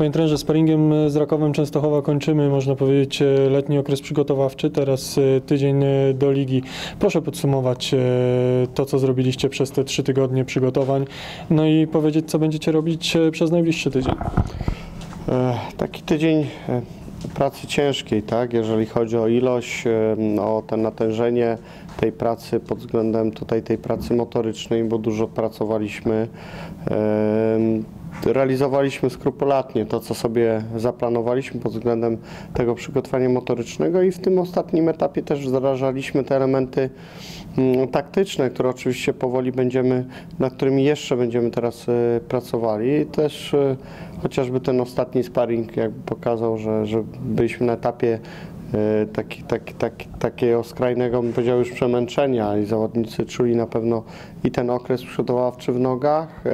Panie trenerze, sparingiem z Rakowem Częstochowa kończymy, można powiedzieć, e, letni okres przygotowawczy, teraz e, tydzień e, do ligi. Proszę podsumować e, to, co zrobiliście przez te trzy tygodnie przygotowań, no i powiedzieć, co będziecie robić e, przez najbliższy tydzień. E, Taki tydzień e, pracy ciężkiej, tak, jeżeli chodzi o ilość, e, o to natężenie tej pracy pod względem tutaj tej pracy motorycznej, bo dużo pracowaliśmy. Realizowaliśmy skrupulatnie to, co sobie zaplanowaliśmy pod względem tego przygotowania motorycznego i w tym ostatnim etapie też wdrażaliśmy te elementy mm, taktyczne, które oczywiście powoli będziemy, nad którymi jeszcze będziemy teraz e, pracowali. Też e, chociażby ten ostatni sparring jakby pokazał, że, że byliśmy na etapie e, taki, taki, taki, takiego skrajnego, bym powiedział, już przemęczenia i zawodnicy czuli na pewno i ten okres przygotowawczy w nogach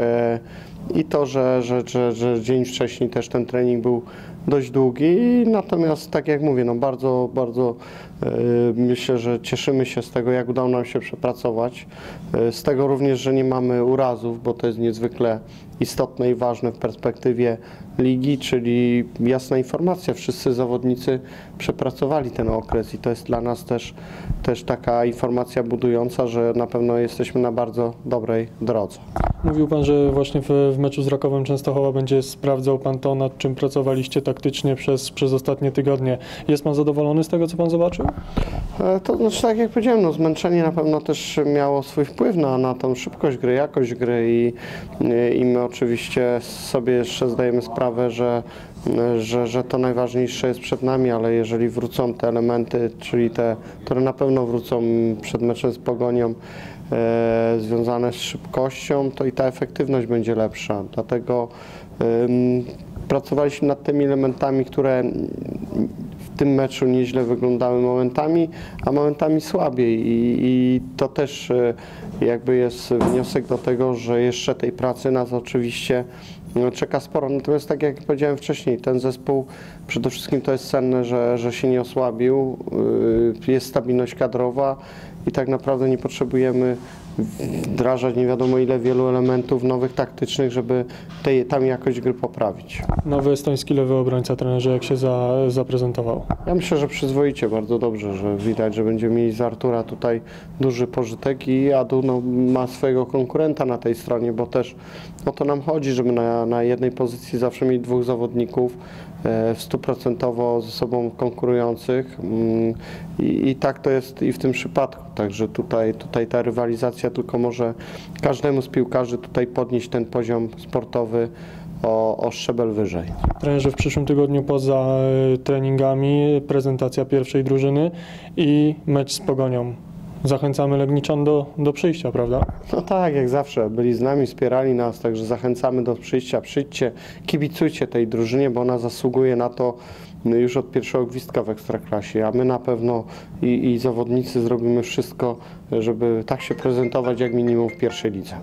i to, że, że, że, że dzień wcześniej też ten trening był dość długi, natomiast tak jak mówię, no bardzo, bardzo e, myślę, że cieszymy się z tego, jak udało nam się przepracować, E, z tego również, że nie mamy urazów, bo to jest niezwykle istotne i ważne w perspektywie ligi, czyli jasna informacja, wszyscy zawodnicy przepracowali ten okres i to jest dla nas też, też taka informacja budująca, że na pewno jesteśmy na bardzo dobrej drodze. Mówił Pan, że właśnie w, w meczu z Rakowem Częstochowa będzie sprawdzał Pan to, nad czym pracowaliście taktycznie przez, przez ostatnie tygodnie. Jest Pan zadowolony z tego, co Pan zobaczył? E, To znaczy, tak jak powiedziałem, no, zmęczenie na pewno też miało swój wpływ na, na tą szybkość gry, jakość gry i, i my oczywiście sobie jeszcze zdajemy sprawę, że, że, że to najważniejsze jest przed nami, ale jeżeli wrócą te elementy, czyli te, które na pewno wrócą przed meczem z Pogonią, związane z szybkością, to i ta efektywność będzie lepsza. Dlatego pracowaliśmy nad tymi elementami, które w tym meczu nieźle wyglądały momentami, a momentami słabiej i, i to też e, jakby jest wniosek do tego, że jeszcze tej pracy nas oczywiście czeka sporo. Natomiast tak jak powiedziałem wcześniej, ten zespół przede wszystkim to jest cenne, że, że się nie osłabił, y, jest stabilność kadrowa i tak naprawdę nie potrzebujemy wdrażać nie wiadomo ile wielu elementów nowych taktycznych, żeby tej, tam jakość gry poprawić. Nowy estoński lewy obrońca, trenerze, jak się za, zaprezentował? Ja myślę, że przyzwoicie, bardzo dobrze, że widać, że będziemy mieli z Artura tutaj duży pożytek i Adu no, ma swojego konkurenta na tej stronie, bo też o to nam chodzi, żeby na, na jednej pozycji zawsze mieć dwóch zawodników stuprocentowo ze sobą konkurujących mm, i, i tak to jest i w tym przypadku, także tutaj, tutaj ta rywalizacja tylko może każdemu z piłkarzy tutaj podnieść ten poziom sportowy o, o szczebel wyżej. Trenerze, w przyszłym tygodniu poza e, treningami prezentacja pierwszej drużyny i mecz z Pogonią. Zachęcamy Legniczan do, do przyjścia, prawda? No tak, jak zawsze, byli z nami, wspierali nas, także zachęcamy do przyjścia, przyjdźcie, kibicujcie tej drużynie, bo ona zasługuje na to już od pierwszego gwizdka w Ekstraklasie, a my na pewno i, i zawodnicy zrobimy wszystko, żeby tak się prezentować jak minimum w pierwszej lidze.